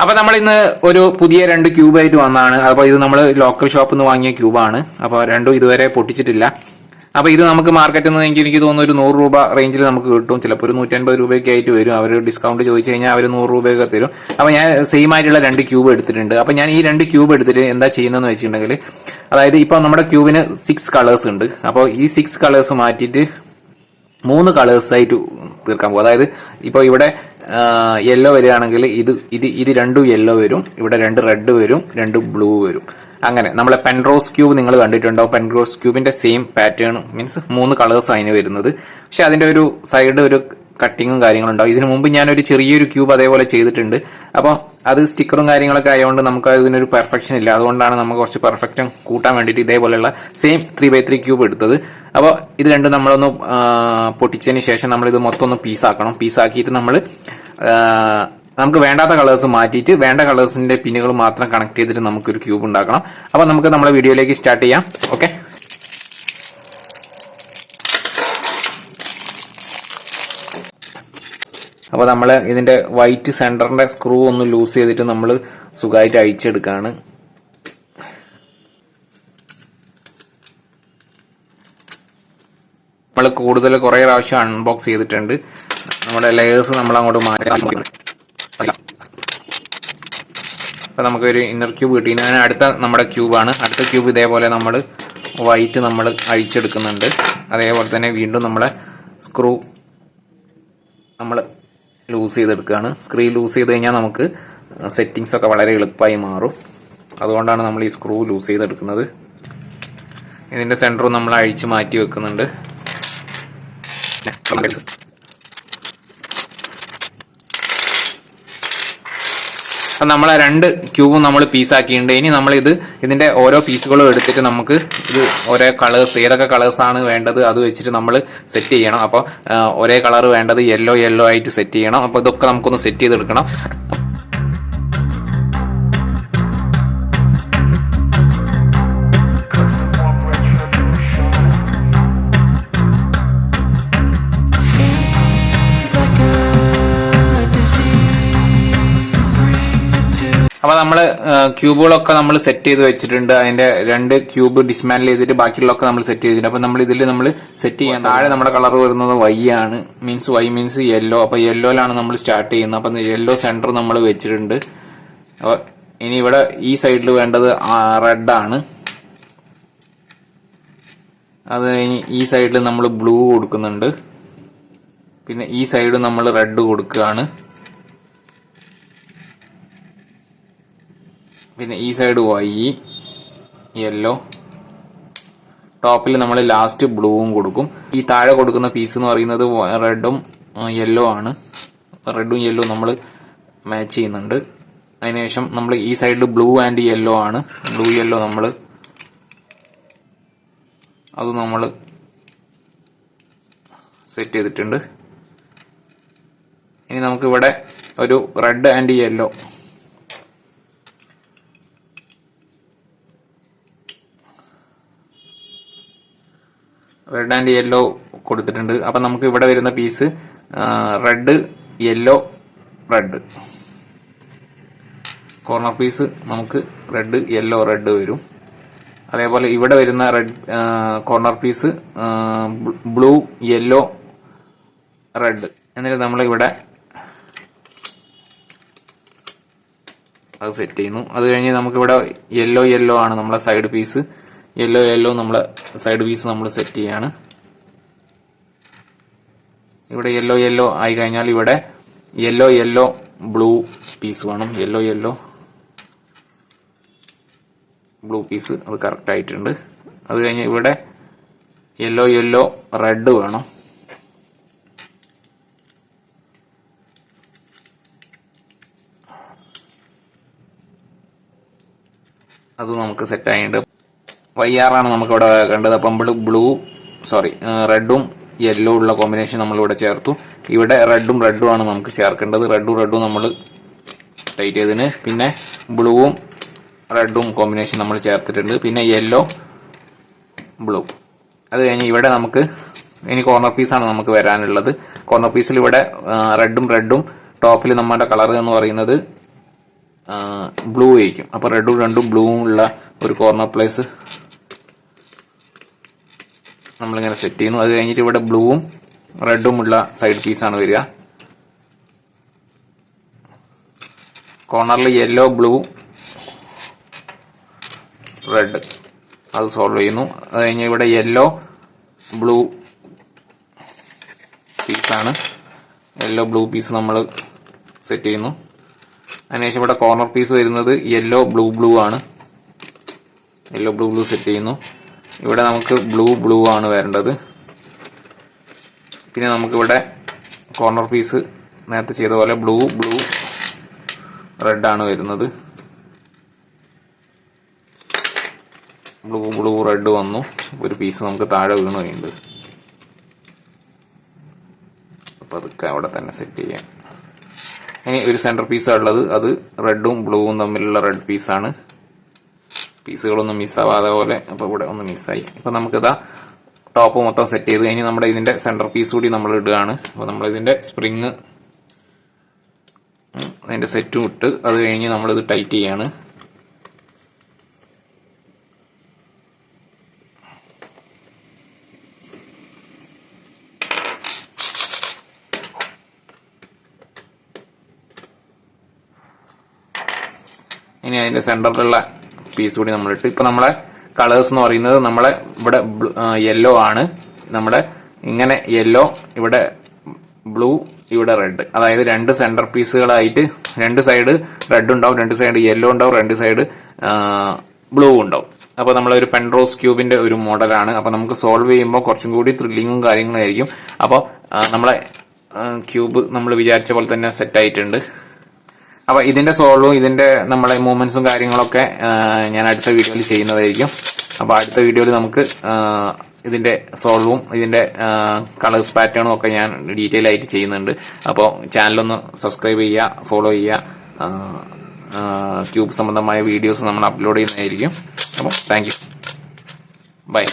അപ്പൊ നമ്മൾ ഇന്ന് ഒരു പുതിയ രണ്ട് ക്യൂബ് ആയിട്ട് വന്നതാണ്. അപ്പൊ ഇത് നമ്മൾ ലോക്കൽ ഷോപ്പിൽ നിന്ന് വാങ്ങിയ ക്യൂബാണ്. അപ്പൊ രണ്ടും ഇതുവരെ പൊട്ടിച്ചിട്ടില്ല. അപ്പൊ ഇത് നമുക്ക് മാർക്കറ്റിൽ നിന്ന് എനിക്ക് എനിക്ക് തോന്നുന്നു ഒരു നൂറ് രൂപ റേഞ്ചിൽ നമുക്ക് കിട്ടും. ചിലപ്പോൾ ഒരു നൂറ്റൻപത് രൂപയൊക്കെ ആയിട്ട് വരും. അവർ ഡിസ്കൗണ്ട് ചോദിച്ചു കഴിഞ്ഞാൽ അവർ നൂറ് രൂപയൊക്കെ തരും. അപ്പൊ ഞാൻ സെയിം ആയിട്ടുള്ള രണ്ട് ക്യൂബ് എടുത്തിട്ടുണ്ട്. അപ്പൊ ഞാൻ ഈ രണ്ട് ക്യൂബ് എടുത്തിട്ട് എന്താ ചെയ്യുന്നതെന്ന് വെച്ചിട്ടുണ്ടെങ്കിൽ അതായത് ഇപ്പൊ നമ്മുടെ ക്യൂബിന് സിക്സ് കളേഴ്സ് ഉണ്ട്. അപ്പോൾ ഈ സിക്സ് കളേഴ്സ് മാറ്റിയിട്ട് മൂന്ന് കളേഴ്സായിട്ട് തീർക്കാൻ പോകും. അതായത് ഇപ്പോൾ ഇവിടെ യെല്ലോ വരികയാണെങ്കിൽ ഇത് ഇത് ഇത് രണ്ടും യെല്ലോ വരും. ഇവിടെ രണ്ട് റെഡ് വരും രണ്ട് ബ്ലൂ വരും. അങ്ങനെ നമ്മളെ പെൻറോസ് ക്യൂബ് നിങ്ങൾ കണ്ടിട്ടുണ്ടോ? പെൻറോസ് ക്യൂബിന്റെ സെയിം പാറ്റേൺ മീൻസ് മൂന്ന് കളേഴ്സ് അതിന് വരുന്നത്. പക്ഷെ അതിന്റെ ഒരു സൈഡ് ഒരു കട്ടിങ്ങും കാര്യങ്ങളും ഉണ്ടാവും. ഇതിനു മുമ്പ് ഞാനൊരു ചെറിയൊരു ക്യൂബ് അതേപോലെ ചെയ്തിട്ടുണ്ട്. അപ്പോൾ അത് സ്റ്റിക്കറും കാര്യങ്ങളൊക്കെ ആയതുകൊണ്ട് നമുക്ക് ഇതിനൊരു പെർഫെക്ഷൻ ഇല്ല. അതുകൊണ്ടാണ് നമുക്ക് കുറച്ച് പെർഫെക്റ്റും കൂട്ടാൻ വേണ്ടിയിട്ട് ഇതേപോലെയുള്ള same three by three cube എടുത്തത്. അപ്പോൾ ഇത് രണ്ടും നമ്മളൊന്ന് പൊട്ടിച്ചതിന് ശേഷം നമ്മൾ നമ്മളിത് മൊത്തം ഒന്ന് പീസാക്കണം. പീസാക്കിയിട്ട് നമ്മൾ നമുക്ക് വേണ്ടാത്ത കളേഴ്സ് മാറ്റിയിട്ട് വേണ്ട കളേഴ്സിന്റെ പിന്നുകൾ മാത്രം കണക്ട് ചെയ്തിട്ട് നമുക്കൊരു ക്യൂബ് ഉണ്ടാക്കണം. അപ്പോൾ നമുക്ക് നമ്മുടെ വീഡിയോയിലേക്ക് സ്റ്റാർട്ട് ചെയ്യാം. ഓക്കെ? അപ്പോൾ നമ്മൾ ഇതിന്റെ വൈറ്റ് സെന്ററിന്റെ സ്ക്രൂ ഒന്ന് ലൂസ് ചെയ്തിട്ട് നമ്മൾ സുഖമായിട്ട് അഴിച്ചെടുക്കുകയാണ് കൂടുതൽ കുറേ പ്രാവശ്യം അൺബോക്സ് ചെയ്തിട്ടുണ്ട്. നമ്മുടെ ലെയേഴ്സ് നമ്മൾ അങ്ങോട്ട് മാറ്റാൻ നമുക്ക് നമുക്കൊരു ഇന്നർ ക്യൂബ് കിട്ടി. ഇനി അടുത്ത നമ്മുടെ ക്യൂബാണ് അടുത്ത ക്യൂബ് ഇതേപോലെ നമ്മൾ വൈറ്റ് നമ്മൾ അഴിച്ചെടുക്കുന്നുണ്ട്. അതേപോലെ തന്നെ വീണ്ടും നമ്മളെ സ്ക്രൂ നമ്മൾ ലൂസ് ചെയ്തെടുക്കുകയാണ്. സ്ക്രീ ലൂസ് ചെയ്ത് കഴിഞ്ഞാൽ നമുക്ക് സെറ്റിങ്സ് ഒക്കെ വളരെ എളുപ്പമായി മാറും. അതുകൊണ്ടാണ് നമ്മൾ ഈ സ്ക്രൂ ലൂസ് ചെയ്തെടുക്കുന്നത്. ഇതിന്റെ സെന്ററും നമ്മൾ അഴിച്ച് മാറ്റി വെക്കുന്നുണ്ട്. അപ്പം നമ്മൾ രണ്ട് ക്യൂബും നമ്മൾ പീസാക്കിയിട്ടുണ്ട് ഇനി നമ്മളിത് ഇതിന്റെ ഓരോ പീസുകളും എടുത്തിട്ട് നമുക്ക് ഇത് ഓരോ കളേഴ്സ് ഏതൊക്കെ കളേഴ്സാണ് വേണ്ടത് അത് വെച്ചിട്ട് നമ്മൾ സെറ്റ് ചെയ്യണം. അപ്പോൾ ഒരേ കളർ വേണ്ടത് യെല്ലോ യെല്ലോ ആയിട്ട് സെറ്റ് ചെയ്യണം. അപ്പോൾ ഇതൊക്കെ നമുക്കൊന്ന് സെറ്റ് ചെയ്തെടുക്കണം. അപ്പോൾ നമ്മൾ ക്യൂബുകളൊക്കെ നമ്മൾ സെറ്റ് ചെയ്ത് വെച്ചിട്ടുണ്ട്. അതിന്റെ രണ്ട് ക്യൂബ് ഡിസ്മാൻഡിൽ ചെയ്തിട്ട് ബാക്കിയുള്ളൊക്കെ നമ്മൾ സെറ്റ് ചെയ്തിട്ടുണ്ട്. അപ്പോൾ നമ്മൾ ഇതിൽ നമ്മൾ സെറ്റ് ചെയ്യാൻ താഴെ നമ്മുടെ കളർ വരുന്നത് വൈ ആണ്. മീൻസ് വൈ മീൻസ് യെല്ലോ അപ്പോൾ യെല്ലോയിലാണ് നമ്മൾ സ്റ്റാർട്ട് ചെയ്യുന്നത്. അപ്പൊ യെല്ലോ സെന്റർ നമ്മൾ വെച്ചിട്ടുണ്ട്. അപ്പോൾ ഇനി ഇവിടെ ഈ സൈഡിൽ വേണ്ടത് റെഡ് ആണ്. അത് കഴിഞ്ഞ് ഈ സൈഡിൽ നമ്മൾ ബ്ലൂ കൊടുക്കുന്നുണ്ട്. പിന്നെ ഈ സൈഡ് നമ്മൾ റെഡ് കൊടുക്കുകയാണ്. പിന്നെ ഈ സൈഡ് വൈ യെല്ലോ ടോപ്പിൽ നമ്മൾ ലാസ്റ്റ് ബ്ലൂവും കൊടുക്കും. ഈ താഴെ കൊടുക്കുന്ന പീസ് എന്ന് പറയുന്നത് റെഡും യെല്ലോ ആണ്. റെഡും യെല്ലോ നമ്മൾ മാച്ച് ചെയ്യുന്നുണ്ട്. അതിനുശേഷം നമ്മൾ ഈ സൈഡിൽ ബ്ലൂ ആൻഡ് യെല്ലോ ആണ്. ബ്ലൂ യെല്ലോ നമ്മൾ അത് നമ്മൾ സെറ്റ് ചെയ്തിട്ടുണ്ട്. ഇനി നമുക്കിവിടെ ഒരു red and yellow red and yellow കൊടുത്തിട്ടുണ്ട്. അപ്പം നമുക്ക് ഇവിടെ വരുന്ന piece red yellow red corner piece നമുക്ക് റെഡ് യെല്ലോ റെഡ് വരും. അതേപോലെ ഇവിടെ വരുന്ന red corner piece blue yellow red എന്നിട്ട് നമ്മളിവിടെ അത് സെറ്റ് ചെയ്യുന്നു. അത് കഴിഞ്ഞ് നമുക്കിവിടെ യെല്ലോ യെല്ലോ ആണ് നമ്മുടെ സൈഡ് പീസ് യെല്ലോ യെല്ലോ നമ്മൾ സൈഡ് പീസ് നമ്മൾ സെറ്റ് ചെയ്യാണ്. ഇവിടെ യെല്ലോ യെല്ലോ ആയി കഴിഞ്ഞാൽ ഇവിടെ യെല്ലോ യെല്ലോ ബ്ലൂ പീസ് വേണം. യെല്ലോ യെല്ലോ ബ്ലൂ പീസ് അത് കറക്റ്റ് ആയിട്ടുണ്ട്. അത് കഴിഞ്ഞ് ഇവിടെ യെല്ലോ യെല്ലോ റെഡ് വേണം. അത് നമുക്ക് സെറ്റ് ആയിട്ടുണ്ട്. വൈ ആർ ആണ് നമുക്ക് ഇവിടെ കണ്ടത്. അപ്പം നമ്മൾ ബ്ലൂ സോറി റെഡും യെല്ലോ ഉള്ള കോമ്പിനേഷൻ നമ്മളിവിടെ ചേർത്തു. ഇവിടെ റെഡും റെഡും ആണ് നമുക്ക് ചേർക്കേണ്ടത്. റെഡും റെഡും നമ്മൾ ടൈറ്റ് ചെയ്തതിന്. പിന്നെ ബ്ലൂവും റെഡും കോമ്പിനേഷൻ നമ്മൾ ചേർത്തിട്ടുണ്ട്. പിന്നെ യെല്ലോ ബ്ലൂ അത് കഴിഞ്ഞ് ഇവിടെ നമുക്ക് ഇനി കോർണർ പീസാണ് നമുക്ക് വരാനുള്ളത്. കോർണർ പീസിൽ ഇവിടെ റെഡും റെഡും ടോപ്പിൽ നമ്മുടെ കളർ എന്ന് പറയുന്നത് ബ്ലൂ ആയിരിക്കും. അപ്പോൾ റെഡും രണ്ടും ബ്ലൂവും ഉള്ള ഒരു കോർണർ പ്ലേസ് നമ്മളിങ്ങനെ സെറ്റ് ചെയ്യുന്നു. അത് കഴിഞ്ഞിട്ട് ഇവിടെ ബ്ലൂവും റെഡും ഉള്ള സൈഡ് പീസാണ് വരിക. കോർണറിൽ യെല്ലോ ബ്ലൂ റെഡ് അത് സോൾവ് ചെയ്യുന്നു. അത് കഴിഞ്ഞ് ഇവിടെ യെല്ലോ ബ്ലൂ പീസാണ് യെല്ലോ ബ്ലൂ പീസ് നമ്മൾ സെറ്റ് ചെയ്യുന്നു. അതിനുശേഷം ഇവിടെ കോർണർ പീസ് വരുന്നത് യെല്ലോ ബ്ലൂ ബ്ലൂ ആണ്. യെല്ലോ ബ്ലൂ ബ്ലൂ സെറ്റ് ചെയ്യുന്നു. ഇവിടെ നമുക്ക് ബ്ലൂ ബ്ലൂ ആണ് വരേണ്ടത്. പിന്നെ നമുക്കിവിടെ കോർണർ പീസ് നേരത്തെ ചെയ്ത പോലെ ബ്ലൂ ബ്ലൂ റെഡ് ആണ് വരുന്നത്. ബ്ലൂ ബ്ലൂ റെഡ് വന്നു. ഒരു പീസ് നമുക്ക് താഴെ വീണുണ്ട്. അപ്പോൾ അതൊക്കെ അവിടെ തന്നെ സെറ്റ് ചെയ്യാം. ഇനി ഒരു സെന്റർ പീസാണുള്ളത് അത് റെഡും ബ്ലൂവും തമ്മിലുള്ള റെഡ് പീസാണ് പീസുകളൊന്നും മിസ്സാവാതെ പോലെ അപ്പോൾ ഇവിടെ ഒന്ന് മിസ്സായി. അപ്പോൾ നമുക്കിതാ ടോപ്പ് മൊത്തം സെറ്റ് ചെയ്ത് കഴിഞ്ഞ് നമ്മുടെ ഇതിന്റെ സെന്റർ പീസ് കൂടി നമ്മൾ ഇടുകയാണ്. അപ്പോൾ നമ്മളിതിന്റെ സ്പ്രിങ് അതിന്റെ സെറ്റും ഇട്ട് അത് കഴിഞ്ഞ് നമ്മളിത് ടൈറ്റ് ചെയ്യാണ്. ഇനി അതിന്റെ സെന്ററിലുള്ള പീസ് കൂടി നമ്മളിട്ട്. ഇപ്പോൾ നമ്മളെ കളേഴ്സ് എന്ന് പറയുന്നത് നമ്മളെ ഇവിടെ യെല്ലോ ആണ്. നമ്മുടെ ഇങ്ങനെ യെല്ലോ ഇവിടെ ബ്ലൂ ഇവിടെ റെഡ് അതായത് രണ്ട് സെന്റർ പീസുകളായിട്ട് രണ്ട് സൈഡ് റെഡ് ഉണ്ടാവും രണ്ട് സൈഡ് യെല്ലോ ഉണ്ടാവും രണ്ട് സൈഡ് ബ്ലൂ ഉണ്ടാവും. അപ്പോൾ ഒരു പെൻറോസ് ക്യൂബിന്റെ ഒരു മോഡലാണ് അപ്പോൾ നമുക്ക് സോൾവ് ചെയ്യുമ്പോൾ കുറച്ചും കൂടി ത്രില്ലിങ്ങും കാര്യങ്ങളും ആയിരിക്കും. അപ്പോൾ നമ്മളെ ക്യൂബ് നമ്മൾ വിചാരിച്ച പോലെ തന്നെ സെറ്റ് ആയിട്ടുണ്ട്. അപ്പോൾ ഇതിന്റെ സോൾവും ഇതിന്റെ നമ്മളെ മൂവ്മെന്റ്സും കാര്യങ്ങളൊക്കെ ഞാൻ അടുത്ത വീഡിയോയിൽ ചെയ്യുന്നതായിരിക്കും. അപ്പോൾ അടുത്ത വീഡിയോയിൽ നമുക്ക് ഇതിന്റെ സോൾവും ഇതിന്റെ കളേഴ്സ് പാറ്റേണും ഒക്കെ ഞാൻ ഡീറ്റെയിൽ ആയിട്ട് ചെയ്യുന്നുണ്ട്. അപ്പോൾ ചാനലൊന്ന് സബ്സ്ക്രൈബ് ചെയ്യുക ഫോളോ ചെയ്യുക. ക്യൂബ് സംബന്ധമായ വീഡിയോസ് നമ്മൾ അപ്ലോഡ് ചെയ്യുന്നതായിരിക്കും. അപ്പോൾ താങ്ക് യു ബൈ